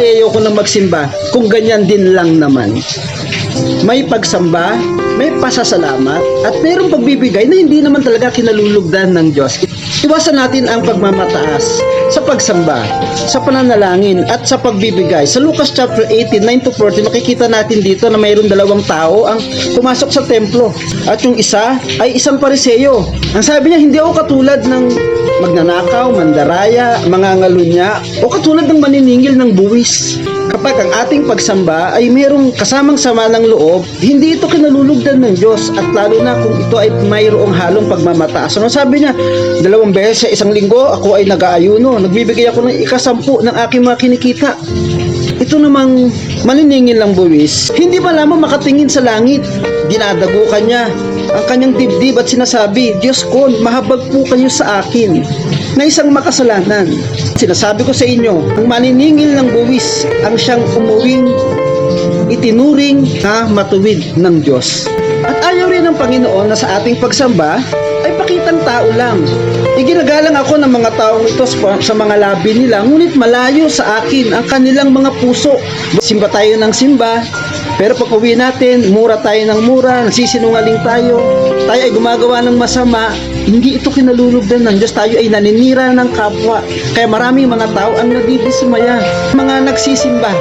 ay ayoko na magsimba kung ganyan din lang naman. May pagsamba, may pasasalamat, at mayroong pagbibigay na hindi naman talaga kinalulugdan ng Diyos. Iwasan natin ang pagmamataas sa pagsamba, sa pananalangin, at sa pagbibigay. Sa Lucas chapter 18, 9 to 40, makikita natin dito na mayroong dalawang tao ang pumasok sa templo. At yung isa ay isang pariseyo. Ang sabi niya, hindi ako katulad ng magnanakaw, mandaraya, mga ngalunya, o katulad ng maniningil ng buwis. Kapag ang ating pagsamba ay mayroong kasamang sama ng loob, hindi ito kinalulugdan ng Diyos at lalo na kung ito ay mayroong halong pagmamataas. Ano sabi niya? Dalawang beses sa isang linggo, ako ay nag-aayuno. Nagbibigay ako ng ikasampu ng aking mga kinikita. Ito namang maniningil ng buwis, hindi ba lamang makatingin sa langit? Dinadagukan niya ang kanyang dibdib at sinasabi, Diyos ko, mahabag po kayo sa akin na isang makasalanan. Sinasabi ko sa inyo, ang maniningil ng buwis ang siyang umuwing itinuring na matuwid ng Diyos. At ayaw rin ng Panginoon na sa ating pagsamba ay pakitang tao lang. Iginagalang ako ng mga taong ito sa mga labi nila, ngunit malayo sa akin ang kanilang mga puso. Simba tayo ng simba, pero pag uwi natin, mura tayo ng mura, nagsisinungaling tayo, tayo ay gumagawa ng masama, hindi ito kinalulugdan ng Diyos, tayo ay naninira ng kapwa. Kaya maraming mga tao ang nadidismaya, mga nagsisimba.